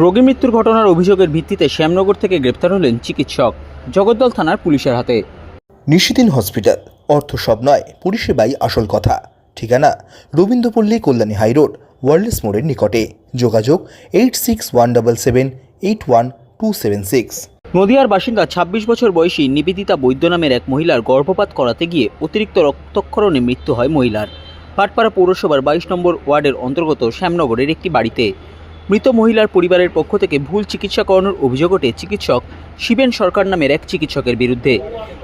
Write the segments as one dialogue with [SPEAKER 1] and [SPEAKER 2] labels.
[SPEAKER 1] রোগী মৃত্যুর ঘটনার অভিযোগের ভিত্তিতে শ্যামনগর থেকে গ্রেপ্তার হলেন চিকিৎসক জগদ্দল থানার পুলিশের হাতে।
[SPEAKER 2] নিশিদিন হসপিটাল অর্থ সব নয় পরিষেবাই আসল কথা। ঠিকানা রবীন্দ্রপল্লী কল্যাণী হাইরোড ওয়ার্ল্ডস মোড়ের নিকটে। যোগাযোগ eight six one double seven eight one two seven six.
[SPEAKER 1] নদিয়ার বাসিন্দা ২৬ বছর বয়সী নিবেদিতা বৈদ্য নামের এক মহিলার গর্ভপাত করাতে গিয়ে অতিরিক্ত রক্তক্ষরণে মৃত্যু হয় মহিলার। পাটপাড়া পৌরসভার বাইশ নম্বর ওয়ার্ডের অন্তর্গত শ্যামনগরের একটি বাড়িতে। মৃত মহিলার পরিবারের পক্ষ থেকে ভুল চিকিৎসা করানোর অভিযোগ ওঠে চিকিৎসক শিবেন সরকার নামের এক চিকিৎসকের বিরুদ্ধে।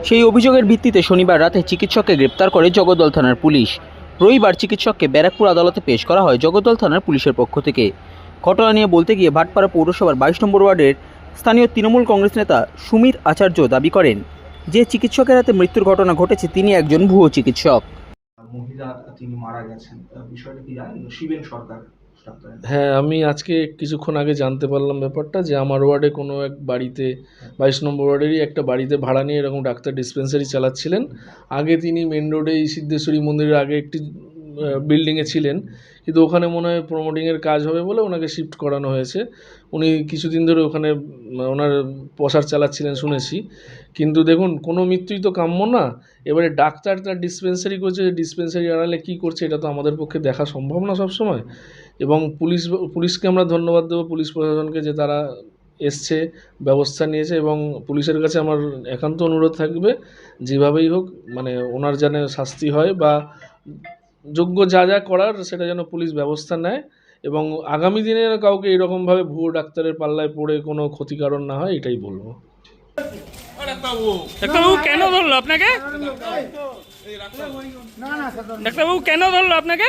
[SPEAKER 1] সেই অভিযোগের ভিত্তিতে শনিবার রাতে চিকিৎসককে গ্রেপ্তার করে জগদ্দল থানার পুলিশ। রবিবার চিকিৎসককে ব্যারাকপুর আদালতে পেশ করা হয় জগদ্দল থানার পুলিশের পক্ষ থেকে। ঘটনা নিয়ে বলতে গিয়ে ভাটপাড়া পৌরসভার বাইশ নম্বর ওয়ার্ডের স্থানীয় তৃণমূল কংগ্রেস নেতা সুমির আচার্য দাবি করেন, যে চিকিৎসকের হাতে মৃত্যুর ঘটনা ঘটেছে, তিনি একজন ভুয়ো চিকিৎসক।
[SPEAKER 3] মহিলা তিনি মারা গেছেন। বিষয়টা কি জানেন? শিবেন সরকার।
[SPEAKER 4] হ্যাঁ আমি আজকে কিছুক্ষণ আগে জানতে পারলাম ব্যাপারটা যে আমার ওয়ার্ডে কোনো এক বাড়িতে বাইশ নম্বর ওয়ার্ডেরই একটা বাড়িতে ভাড়া নিয়ে এরকম ডাক্তার ডিসপেন্সারি চালাচ্ছিলেন। আগে তিনি মেন রোডে এই সিদ্ধেশ্বরী মন্দিরের আগে একটি বিল্ডিংয়ে ছিলেন। কিন্তু ওখানে মনে হয় প্রমোটিংয়ের কাজ হবে বলে ওনাকে শিফট করানো হয়েছে। উনি কিছুদিন ধরে ওখানে ওনার প্রসার চালাচ্ছিলেন শুনেছি। কিন্তু দেখুন, কোনো মৃত্যুই তো কাম্য না। এবারে ডাক্তার তার ডিসপেন্সারি করছে ডিসপেন্সারি আড়ালে কী করছে এটা তো আমাদের পক্ষে দেখা সম্ভব না সবসময়। এবং পুলিশ, পুলিশকে আমরা ধন্যবাদ দেবো, পুলিশ প্রশাসনকে যে তারা এসছে, ব্যবস্থা নিয়েছে এবং পুলিশের কাছে আমার একান্ত অনুরোধ থাকবে, যেভাবেই হোক মানে ওনার যেন শাস্তি হয় বা যোগ্য যা যা করার সেটা যেন পুলিশ ব্যবস্থা নেয় এবং আগামী দিনে কাউকে এরকমভাবে ভুয়ো ডাক্তারের পাল্লায় পড়ে কোনো ক্ষতিকারণ না হয় এটাই বলব।
[SPEAKER 5] ডাক্তারবাবু কেন ধরলো আপনাকে? ডাক্তারবাবু কেন ধরলো আপনাকে?